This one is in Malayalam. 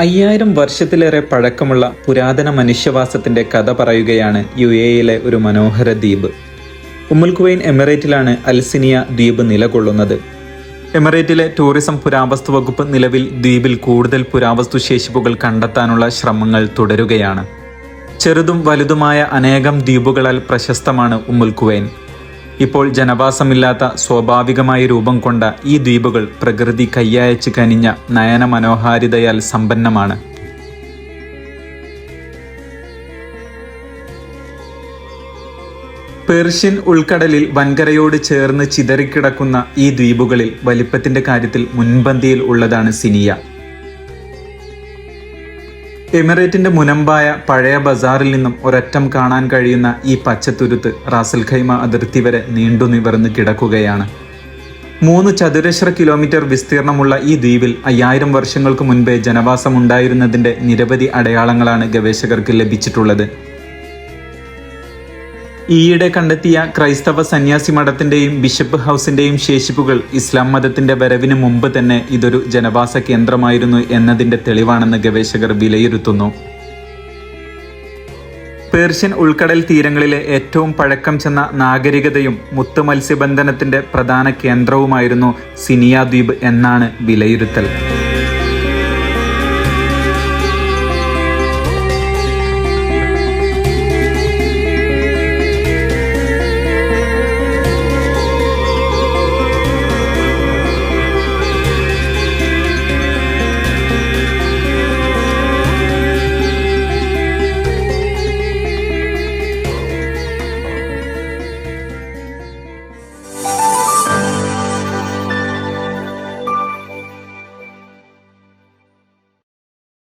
അയ്യായിരം വർഷത്തിലേറെ പഴക്കമുള്ള പുരാതന മനുഷ്യവാസത്തിന്റെ കഥ പറയുകയാണ് യു എയിലെ ഒരു മനോഹര ദ്വീപ്. ഉമ്മുൽകുവൈൻ എമിറേറ്റിലാണ് അൽസിനിയ ദ്വീപ് നിലകൊള്ളുന്നത്. എമിറേറ്റിലെ ടൂറിസം പുരാവസ്തു വകുപ്പ് നിലവിൽ ദ്വീപിൽ കൂടുതൽ പുരാവസ്തു ശേഷിപ്പുകൾ കണ്ടെത്താനുള്ള ശ്രമങ്ങൾ തുടരുകയാണ്. ചെറുതും വലുതുമായ അനേകം ദ്വീപുകളാൽ പ്രശസ്തമാണ് ഉമ്മുൽക്കുവൈൻ ഇപ്പോൾ ജനവാസമില്ലാത്ത സ്വാഭാവികമായ രൂപം കൊണ്ട ഈ ദ്വീപുകൾ പ്രകൃതി കയ്യയച്ച് കനിഞ്ഞ നയന മനോഹാരിതയാൽ സമ്പന്നമാണ്. പേർഷ്യൻ ഉൾക്കടലിൽ വൻകരയോട് ചേർന്ന് ചിതറിക്കിടക്കുന്ന ഈ ദ്വീപുകളിൽ വലിപ്പത്തിന്റെ കാര്യത്തിൽ മുൻപന്തിയിൽ ഉള്ളതാണ് സിനിയ. എമിറേറ്റിന്റെ മുനമ്പായ പഴയ ബസാറിൽ നിന്നും ഒരറ്റം കാണാൻ കഴിയുന്ന ഈ പച്ചത്തുരുത്ത് റാസൽ ഖൈമ അതിർത്തി വരെ നീണ്ടു നിവർന്ന് കിടക്കുകയാണ്. മൂന്ന് ചതുരശ്ര കിലോമീറ്റർ വിസ്തീർണമുള്ള ഈ ദ്വീപിൽ അയ്യായിരം വർഷങ്ങൾക്ക് മുൻപേ ജനവാസമുണ്ടായിരുന്നതിന്റെ നിരവധി അടയാളങ്ങളാണ് ഗവേഷകർക്ക് ലഭിച്ചിട്ടുള്ളത്. ഈയിടെ കണ്ടെത്തിയ ക്രൈസ്തവ സന്യാസി മഠത്തിന്റെയും ബിഷപ്പ് ഹൗസിന്റെയും ശേഷിപ്പുകൾ ഇസ്ലാം മതത്തിന്റെ വരവിന് മുമ്പ് തന്നെ ഇതൊരു ജനവാസ കേന്ദ്രമായിരുന്നു എന്നതിന്റെ തെളിവാണെന്ന് ഗവേഷകർ വിലയിരുത്തുന്നു. പേർഷ്യൻ ഉൾക്കടൽ തീരങ്ങളിലെ ഏറ്റവും പഴക്കം ചെന്ന നാഗരികതയും മുത്ത് മത്സ്യബന്ധനത്തിന്റെ പ്രധാന കേന്ദ്രവുമായിരുന്നു സിനിയ ദ്വീപ് എന്നാണ് വിലയിരുത്തൽ.